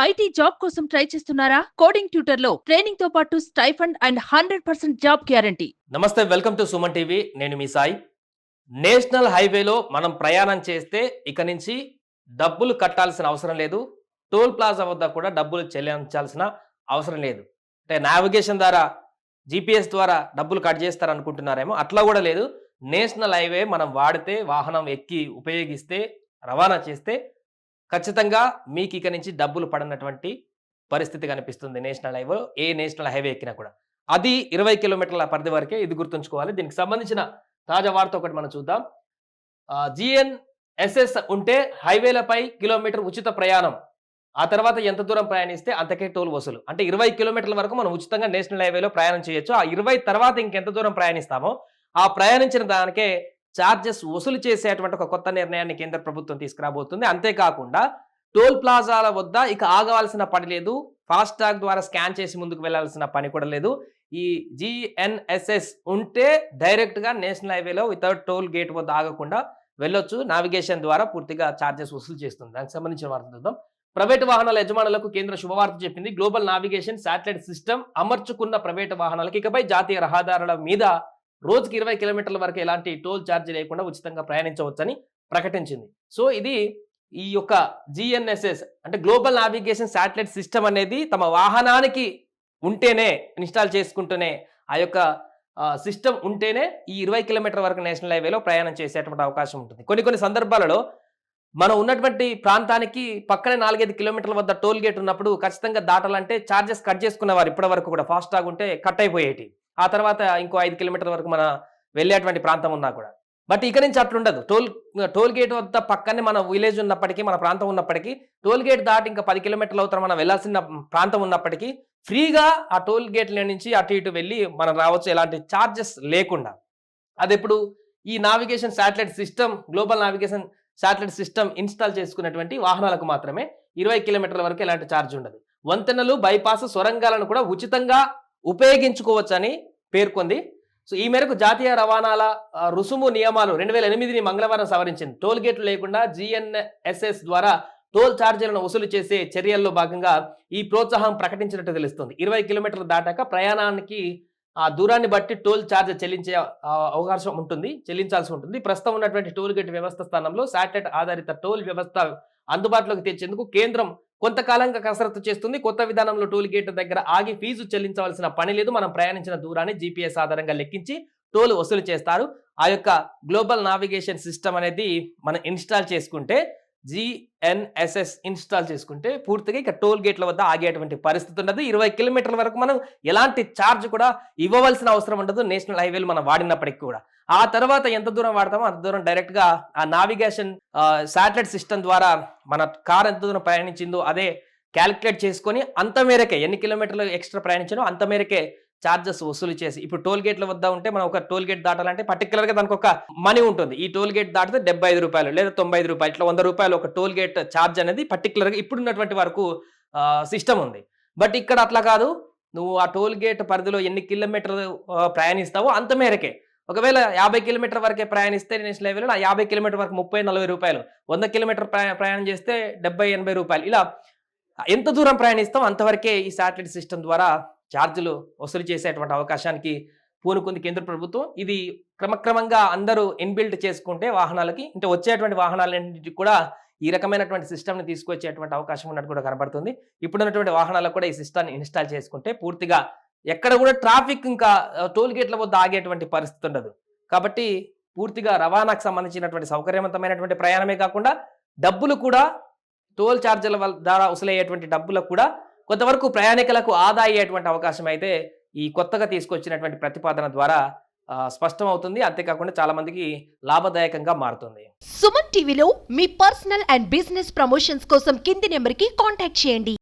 IT job కోసం try చేస్తున్నారా? Coding ట్యూటర్లో ట్రైనింగ్తో పాటు stipend and hundred percent job guarantee. నమస్తే వెల్కమ్ టు సుమన్ టీవీ. నేను మీ సాయి. నేషనల్ హైవేలో మనం ప్రయాణం చేస్తే ఇక నుంచి డబ్బులు కట్టాల్సిన అవసరం లేదు. టోల్ ప్లాజా వద్ద కూడా డబ్బులు చెల్లించాల్సిన అవసరం లేదు. అంటే నావిగేషన్ ద్వారా జీపీఎస్ ద్వారా డబ్బులు కట్ చేస్తారనుకుంటున్నారేమో అట్లా కూడా లేదు. నేషనల్ హైవే మనం వాడితే వాహనం ఎక్కి ఉపయోగిస్తే రవాణా చేస్తే ఖచ్చితంగా మీకు ఇక నుంచి డబ్బులు పడనటువంటి పరిస్థితి కనిపిస్తుంది నేషనల్ హైవే ఏ నేషనల్ హైవే ఎక్కినా కూడా. అది ఇరవై కిలోమీటర్ల పరిధి వరకే ఇది గుర్తుంచుకోవాలి. దీనికి సంబంధించిన తాజా వార్త ఒకటి మనం చూద్దాం. జిఎన్ఎస్ఎస్ ఉంటే హైవేలపై కిలోమీటర్ ఉచిత ప్రయాణం ఆ తర్వాత ఎంత దూరం ప్రయాణిస్తే అంతకే టోల్ వసూలు. అంటే ఇరవై కిలోమీటర్ల వరకు మనం ఉచితంగా నేషనల్ హైవేలో ప్రయాణం చేయొచ్చు. ఆ ఇరవై తర్వాత ఇంకెంత దూరం ప్రయాణిస్తామో ఆ ప్రయాణించిన దానికే ఛార్జెస్ వసూలు చేసేటువంటి ఒక కొత్త నిర్ణయాన్ని కేంద్ర ప్రభుత్వం తీసుకురాబోతుంది. అంతేకాకుండా టోల్ ప్లాజాల వద్ద ఇక ఆగవలసిన పని లేదు. ఫాస్ట్ ద్వారా స్కాన్ చేసి ముందుకు వెళ్ళాల్సిన పని కూడా లేదు. ఈ జిఎన్ఎస్ఎస్ ఉంటే డైరెక్ట్గా నేషనల్ హైవేలో వితౌట్ టోల్ గేట్ వద్ద ఆగకుండా వెళ్ళొచ్చు. నావిగేషన్ ద్వారా పూర్తిగా ఛార్జెస్ వసూలు చేస్తుంది. దానికి సంబంధించిన వార్త చూద్దాం. ప్రైవేట్ వాహనాల యజమానులకు కేంద్ర శుభవార్త చెప్పింది. గ్లోబల్ నావిగేషన్ శాటిలైట్ సిస్టమ్ అమర్చుకున్న ప్రైవేట్ వాహనాలకు ఇకపై జాతీయ రహదారుల మీద రోజుకి ఇరవై కిలోమీటర్ల వరకు ఎలాంటి టోల్ ఛార్జీ లేకుండా ఉచితంగా ప్రయాణించవచ్చని ప్రకటించింది. సో ఇది ఈ యొక్క జిఎన్ఎస్ఎస్ అంటే గ్లోబల్ నావిగేషన్ శాటిలైట్ సిస్టమ్ అనేది తమ వాహనానికి ఉంటేనే ఇన్స్టాల్ చేసుకుంటూనే ఆ యొక్క సిస్టమ్ ఉంటేనే ఈ ఇరవై కిలోమీటర్ వరకు నేషనల్ హైవేలో ప్రయాణం చేసేటువంటి అవకాశం ఉంటుంది. కొన్ని కొన్ని సందర్భాలలో మనం ఉన్నటువంటి ప్రాంతానికి పక్కనే నాలుగైదు కిలోమీటర్ల వద్ద టోల్ గేట్ ఉన్నప్పుడు ఖచ్చితంగా దాటాలంటే ఛార్జెస్ కట్ చేసుకునేవారు ఇప్పటి వరకు కూడా. ఫాస్ట్ టాగ్ ఉంటే కట్ అయిపోయేటి. ఆ తర్వాత ఇంకో ఐదు కిలోమీటర్ల వరకు మన వెళ్ళేటువంటి ప్రాంతం ఉన్నా కూడా. బట్ ఇక నుంచి అట్లుండదు టోల్ టోల్ గేట్ వద్ద పక్కనే మన విలేజ్ ఉన్నప్పటికీ మన ప్రాంతం ఉన్నప్పటికీ టోల్ గేట్ దాటి ఇంకా పది కిలోమీటర్ల అవుతారు మనం వెళ్ళాల్సిన ప్రాంతం ఉన్నప్పటికీ ఫ్రీగా ఆ టోల్ గేట్ల నుంచి అటు ఇటు వెళ్ళి మనం రావచ్చు. ఎలాంటి ఛార్జెస్ లేకుండా. అది ఎప్పుడు ఈ navigation satellite system global navigation satellite system install చేసుకున్నటువంటి వాహనాలకు మాత్రమే ఇరవై కిలోమీటర్ల వరకు ఎలాంటి ఛార్జ్ ఉండదు. వంతెనలు బైపాస్ సొరంగాలను కూడా ఉచితంగా ఉపయోగించుకోవచ్చని పేర్కొంది. సో ఈ మేరకు జాతీయ రవాణాల రుసుము నియమాలు రెండు వేల ఎనిమిదిని మంగళవారం సవరించింది. టోల్ గేట్లు లేకుండా జిఎన్ఎస్ఎస్ ద్వారా టోల్ ఛార్జీలను వసూలు చేసే చర్యల్లో భాగంగా ఈ ప్రోత్సాహం ప్రకటించినట్టు తెలుస్తుంది. ఇరవై కిలోమీటర్లు దాటాక ప్రయాణానికి ఆ దూరాన్ని బట్టి టోల్ ఛార్జ్ చెల్లించే అవకాశం ఉంటుంది చెల్లించాల్సి ఉంటుంది. ప్రస్తుతం ఉన్నటువంటి టోల్ గేట్ వ్యవస్థ స్థానంలో శాటిలైట్ ఆధారిత టోల్ వ్యవస్థ అందుబాటులోకి తెచ్చేందుకు కేంద్రం కొంతకాలంగా కసరత్తు చేస్తుంది. కొత్త విధానంలో టోల్ గేట్ దగ్గర ఆగి ఫీజు చెల్లించవలసిన పని లేదు. మనం ప్రయాణించిన దూరాన్ని జీపీఎస్ ఆధారంగా లెక్కించి టోల్ వసూలు చేస్తారు. ఆ యొక్క గ్లోబల్ నావిగేషన్ సిస్టమ్ అనేది మనం ఇన్స్టాల్ చేసుకుంటే జిఎన్ఎస్ఎస్ ఇన్స్టాల్ చేసుకుంటే పూర్తిగా ఇక టోల్ గేట్ల వద్ద ఆగేటువంటి పరిస్థితి ఉండదు. ఇరవై కిలోమీటర్ల వరకు మనం ఎలాంటి ఛార్జ్ కూడా ఇవ్వవలసిన అవసరం ఉండదు. నేషనల్ హైవేలు మనం వాడినప్పటికీ కూడా. ఆ తర్వాత ఎంత దూరం వాడతామో అంత దూరం డైరెక్ట్గా ఆ నావిగేషన్ శాటిలైట్ సిస్టమ్ ద్వారా మన కార్ ఎంత దూరం ప్రయాణించిందో అదే క్యాలిక్యులేట్ చేసుకొని అంత మేరకే ఎన్ని కిలోమీటర్లు ఎక్స్ట్రా ప్రయాణించానో అంత మేరకే ఛార్జెస్ వసూలు చేసి ఇప్పుడు టోల్ గేట్ల వద్ద ఉంటే మనం ఒక టోల్ గేట్ దాటాలంటే పర్టికులర్గా దానికి ఒక మనీ ఉంటుంది. ఈ టోల్ గేట్ దాటితే డెబ్బై ఐదు రూపాయలు లేదా తొంభై ఐదు రూపాయలు ఇట్లా వంద రూపాయలు ఒక టోల్ గేట్ ఛార్జ్ అనేది పర్టికులర్గా ఇప్పుడున్నటువంటి వరకు సిస్టమ్ ఉంది. బట్ ఇక్కడ అట్లా కాదు. నువ్వు ఆ టోల్ గేట్ పరిధిలో ఎన్ని కిలోమీటర్లు ప్రయాణిస్తావో అంత మేరకే. ఒకవేళ యాభై కిలోమీటర్ వరకే ప్రయాణిస్తే నేషనల్ హైవేలో ఆ యాభై కిలోమీటర్ వరకు ముప్పై నలభై రూపాయలు. వంద కిలోమీటర్ ప్రయాణం చేస్తే డెబ్బై ఎనభై రూపాయలు. ఇలా ఎంత దూరం ప్రయాణిస్తాం అంతవరకే ఈ శాటిలైట్ సిస్టమ్ ద్వారా ఛార్జీలు వసూలు చేసేటువంటి అవకాశానికి పూనుకుంది కేంద్ర ప్రభుత్వం. ఇది క్రమక్రమంగా అందరూ ఇన్బిల్ట్ చేసుకుంటే వాహనాలకి అంటే వచ్చేటువంటి వాహనాలన్నింటికి కూడా ఈ రకమైనటువంటి సిస్టమ్ని తీసుకొచ్చేటువంటి అవకాశం ఉన్నట్టు కూడా కనబడుతుంది. ఇప్పుడున్నటువంటి వాహనాలకు కూడా ఈ సిస్టమ్ని ఇన్స్టాల్ చేసుకుంటే పూర్తిగా ఎక్కడ కూడా ట్రాఫిక్ ఇంకా టోల్ గేట్ల వద్ద ఆగేటువంటి పరిస్థితి ఉండదు. కాబట్టి పూర్తిగా రవాణాకు సంబంధించినటువంటి సౌకర్యవంతమైనటువంటి ప్రయాణమే కాకుండా డబ్బులు కూడా టోల్ ఛార్జీల ద్వారా వసూలయ్యేటువంటి డబ్బులకు కూడా కొంతవరకు ప్రయాణికులకు ఆదా అయ్యేటువంటి అవకాశం అయితే ఈ కొత్తగా తీసుకొచ్చినటువంటి ప్రతిపాదన ద్వారా స్పష్టమవుతుంది. అంతేకాకుండా చాలా మందికి లాభదాయకంగా మారుతుంది. సుమన్ టీవీలో మీ పర్సనల్ అండ్ బిజినెస్ ప్రమోషన్స్ కోసం కింది నెంబర్కి కాంటాక్ట్ చేయండి.